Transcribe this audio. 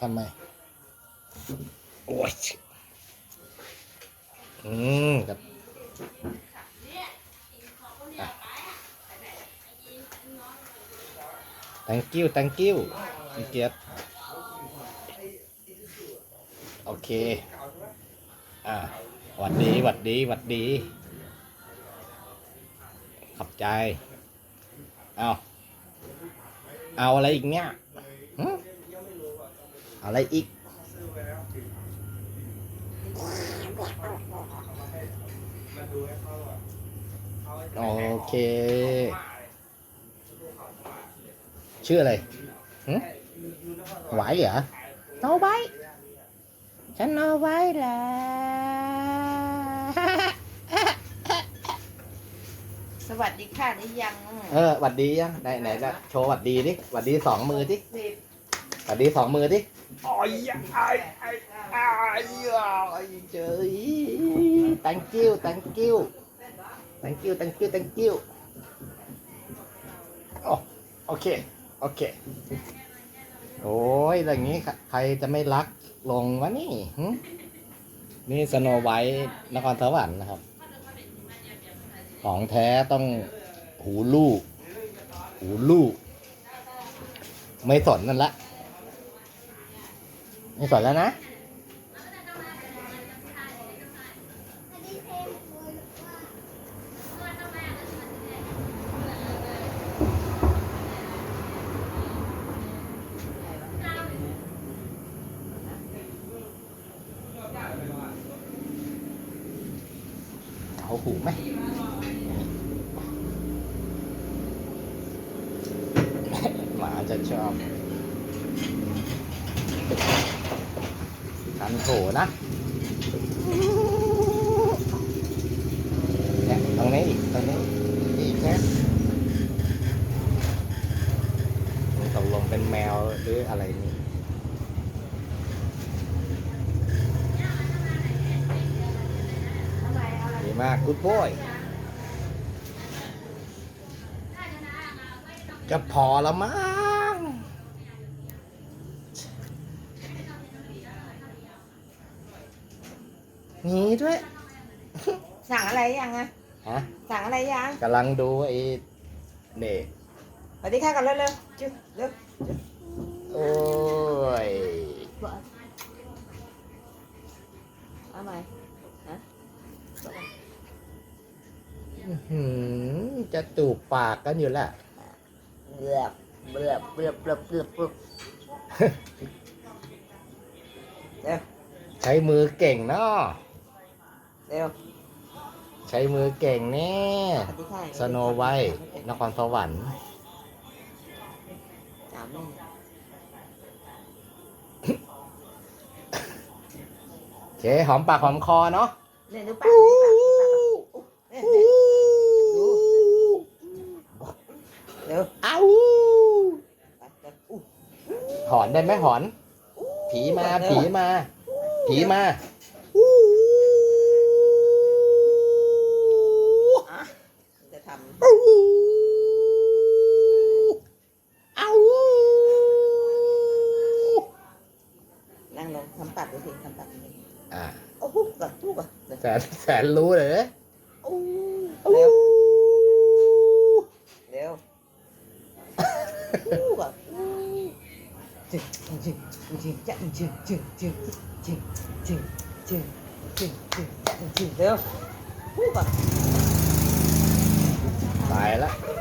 ทำไม โอ้ย อืมครับอะ thank you thank you พี่เกียรติโอเค อ่าหวัดดีหวัดดีหวัดดี ขอบใจ เอา เอาอะไรอีกเนี่ยหึเอาอะไรอีก โอเค ชื่ออะไรหึไหวเหรอโนไว้ฉันโนไว้แหละสวัสดีค่ะหรือยัง เออหวัดดียังไหนไหนจะโชว์หวัดดีดิหวัดดีสองมือดิสิบหวัดดีสองมือดิ โอ้ยไอ้ไอ้ไอ้ไอ้เจย thank you thank you thank you thank you thank you โอโอเค โอเค โอ้ยอย่างนี้ใครจะไม่รักลงวะนี่นี่สโนไวท์นครสวรรค์นะครับ ของแท้ต้องหูลูก หูลูก ไม่สนนั่นละ ไม่สนแล้วนะเอาหูไหมหมาจะชอบ คันโถนะเนี่ยตรงนี้อีกตรงนี้อีกนะตกลงเป็นแมวหรืออะไรนี่ดีมาก good boy จะพอแล้วมั้ง งี้ด้วย สั่งอะไรยังอะฮะสั่งอะไรยังกำลังดูไอ้เด็กสวัสดีค่ะกันเร็วๆจุ๊บเร็วโอ้ยเอาใหม่อื้อหือจะจูบปากกันอยู่แล้วเบือบเบือบเบือบเบือบเบือบเบือบเร็วใช้มือเก่งเนาะ เร็วใช้มือเก่งแน่สวัสดีค่ะสโนไวท์นครสวรรค์สามนี่โอเคหอมปากหอมคอเนาะเนี่ยดูปากดูปากดูปากเนี่ยเนี่ยดูเร็วอ้าวปากจะอู้หอนได้ไหมหอน ผีมาผีมา ผีมา อะจะท เอาำ นั่งลงทำปากดูสิทำปากดูสิอะโอ้โหก่อนทู่ก่อนเดี๋ยวแสนแสนรู้เลยนะอู้เร็วเร็วอู้ก่อนอู้จึ๊งจึ๊งจึ๊งจึ๊งจึ๊งจึ๊งจึ๊งจึ๊งจึ๊งจึ๊งจึ๊งจึ๊งจึ๊งจึ๊งเร็วอู้ก่อน 来了。